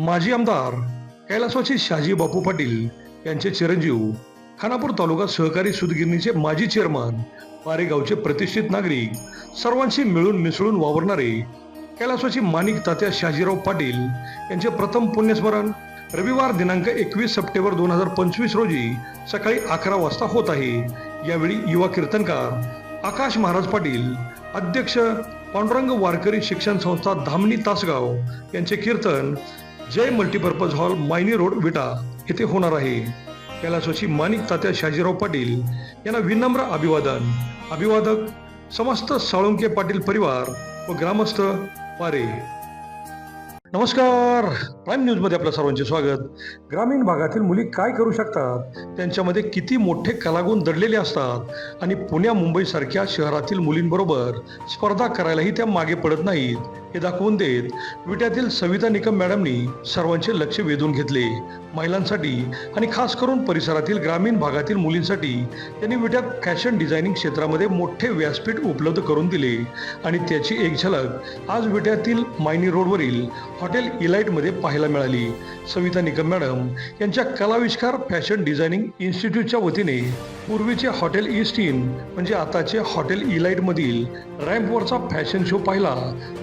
माजी आमदार कैलासवासी शाजी बापू पाटील यांचे चिरंजीव खानापूर तालुका सहकारी सुदगिरणीचे माजी चेअरमन पारेगावचे प्रतिष्ठित नागरिक सर्वांशी मिळून मिसळून वावरणारे कैलासवाची माणिक तात्या शाजीराव पाटील यांचे प्रथम पुण्यस्मरण रविवार दिनांक एकवीस सप्टेंबर दोन हजार पंचवीस रोजी सकाळी अकरा वाजता होत आहे. यावेळी युवा कीर्तनकार आकाश महाराज पाटील अध्यक्ष पांडुरंग वारकरी शिक्षण संस्था धामणी तासगाव यांचे कीर्तन जय multipurpose hall Mayani road Vita येथे होणार आहे. कैलासवासी माणिक तात्या शाजीराव पाटील यांना विनम्र अभिवादन. अभिवादक समस्त साळुंके पाटील परिवार व ग्रामस्थ पारे नमस्कार. प्राईम न्यूजमध्ये आपलं सर्वांचे स्वागत. ग्रामीण भागातील मुली काय करू शकतात? त्यांच्यामध्ये किती मोठे कलागुण दडलेले असतात? आणि पुण्या मुंबईसारख्या शहरातील मुलींबरोबर स्पर्धा करायलाही त्या मागे पडत नाहीत. हे दाखवून देत विट्यातील सविता निकम मॅडमनी सर्वांचे लक्ष वेधून घेतले. महिलांसाठी आणि खास करून परिसरातील ग्रामीण भागातील मुलींसाठी त्यांनी विट्यात फॅशन डिझायनिंग क्षेत्रामध्ये मोठे व्यासपीठ उपलब्ध करून दिले. आणि त्याची एक झलक आज विट्यातील मायनी रोडवरील हॉटेल इलाइटमध्ये पाहायला मिळाली. सविता निकम मॅडम यांच्या कलाविष्कार फॅशन डिझायनिंग इन्स्टिट्यूटच्या वतीने पूर्वीचे हॉटेल ईस्ट इन म्हणजे आताचे हॉटेल इलाइटमधील रॅम्पवरचा फॅशन शो पाहिला.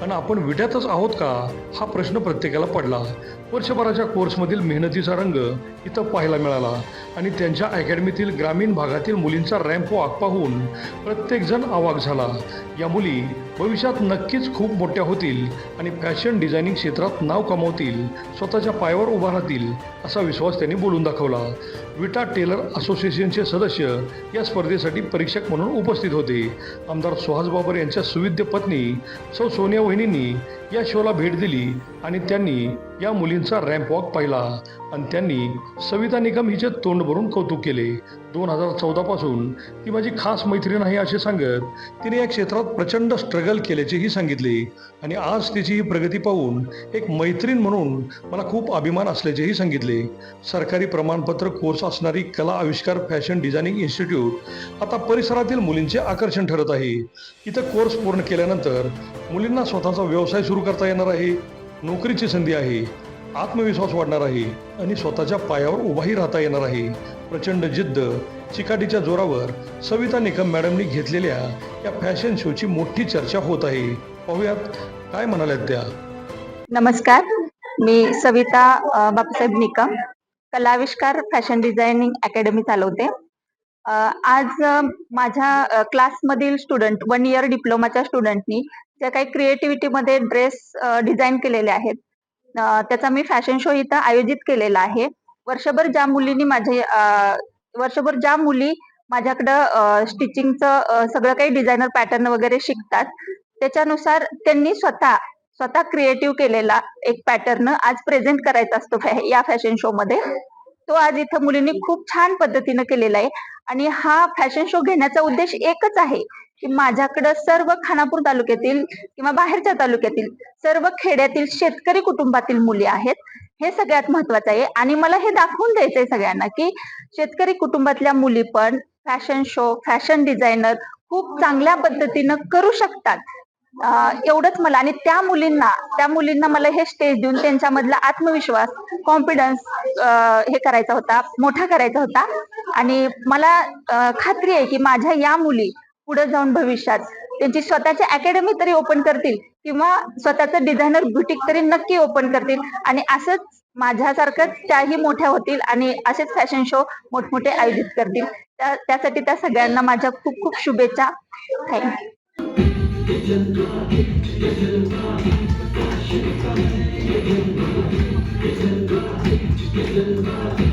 आणि आपण विट्यातच आहोत का? हा प्रश्न प्रत्येकाला पडला. वर्षभराच्या कोर्समधील मेहनतीचा रंग इथं पाहायला मिळाला आणि त्यांच्या अकॅडमीतील ग्रामीण भागातील मुलींचा रॅम्प वॉक पाहून प्रत्येकजण आवाक झाला. या मुली भविष्यात नक्कीच खूप मोठ्या होतील आणि फॅशन डिझायनिंग क्षेत्रात नाव कमावतील स्वतःच्या पायावर उभा राहतील असा विश्वास त्यांनी बोलून दाखवला. विटा टेलर असोसिएशनचे सदस्य या स्पर्धेसाठी परीक्षक म्हणून उपस्थित होते. आमदार सुहास बाबर यांच्या सुविद्य पत्नी सौ सोनिया वहिनींनी या शोला भेट दिली आणि त्यांनी या मुली मुलींचा रॅम्प वॉक पाहिला आणि त्यांनी सविता निकम हिचे तोंड भरून कौतुक केले. दोन हजार चौदापासून ती माझी खास मैत्रीण आहे असे सांगत तिने या क्षेत्रात प्रचंड स्ट्रगल केल्याचेही सांगितले आणि आज तिची ही प्रगती पाहून एक मैत्रीण म्हणून मला खूप अभिमान असल्याचेही सांगितले. सरकारी प्रमाणपत्र कोर्स असणारी कला आविष्कार फॅशन डिझायनिंग इन्स्टिट्यूट आता परिसरातील मुलींचे आकर्षण ठरत आहे. इथं कोर्स पूर्ण केल्यानंतर मुलींना स्वतःचा व्यवसाय सुरू करता येणार आहे. नोकरीची संधी आहे. आत्मविश्वास वाढणार आहे आणि स्वतःच्या पायावर उभाही राहता येणार आहे. प्रचंड जिद्द चिकाटीच्या जोरावर सविता निकम मॅडमनी घेतलेल्या या फॅशन शोची मोठी चर्चा होत आहे. पाहूयात काय म्हणाल्यात त्या. नमस्कार. मी सविता अ, Bapusaheb Nikam Kalavishkar fashion designing academy चालवते आज माझ्या क्लासमधील स्टुडंट वन इयर डिप्लोमाच्या स्टुडंटनी ज्या काही क्रिएटिव्हिटीमध्ये ड्रेस डिझाईन केलेले आहेत त्याचा मी फॅशन शो इथं आयोजित केलेला आहे. वर्षभर ज्या मुलींनी माझे वर्षभर ज्या मुली माझ्याकडं स्टिचिंगचं सगळं काही डिझायनर पॅटर्न वगैरे शिकतात त्याच्यानुसार त्यांनी स्वतः स्वतः क्रिएटिव्ह केलेला एक पॅटर्न आज प्रेझेंट करायचा असतो या फॅशन शो मध्ये. तो आज इथं मुलींनी खूप छान पद्धतीनं केलेला आहे. आणि हा फॅशन शो घेण्याचा उद्देश एकच आहे की माझ्याकडं सर्व खानापूर तालुक्यातील किंवा बाहेरच्या तालुक्यातील सर्व खेड्यातील शेतकरी कुटुंबातील मुली आहेत. हे सगळ्यात महत्वाचं आहे. आणि मला हे दाखवून द्यायचंय सगळ्यांना की शेतकरी कुटुंबातल्या मुली पण फॅशन शो फॅशन डिझायनर खूप चांगल्या पद्धतीनं करू शकतात. एवढंच मला आणि त्या मुलींना त्या मुलींना मला हे स्टेज देऊन त्यांच्यामधला आत्मविश्वास कॉन्फिडन्स हे करायचा होता मोठा करायचा होता. आणि मला खात्री आहे की माझ्या या मुली पुढे जाऊन भविष्यात त्यांची स्वतःची अकॅडमी तरी ओपन करतील किंवा स्वतःचं डिझायनर बुटीक तरी नक्की ओपन करतील. आणि असंच माझ्यासारखंच त्याही मोठ्या होतील आणि असेच फॅशन शो मोठमोठे आयोजित करतील. त्यासाठी त्या सगळ्यांना माझ्या खूप खूप शुभेच्छा. Thank you Get in the body, get in the body, get in the body, get in the body.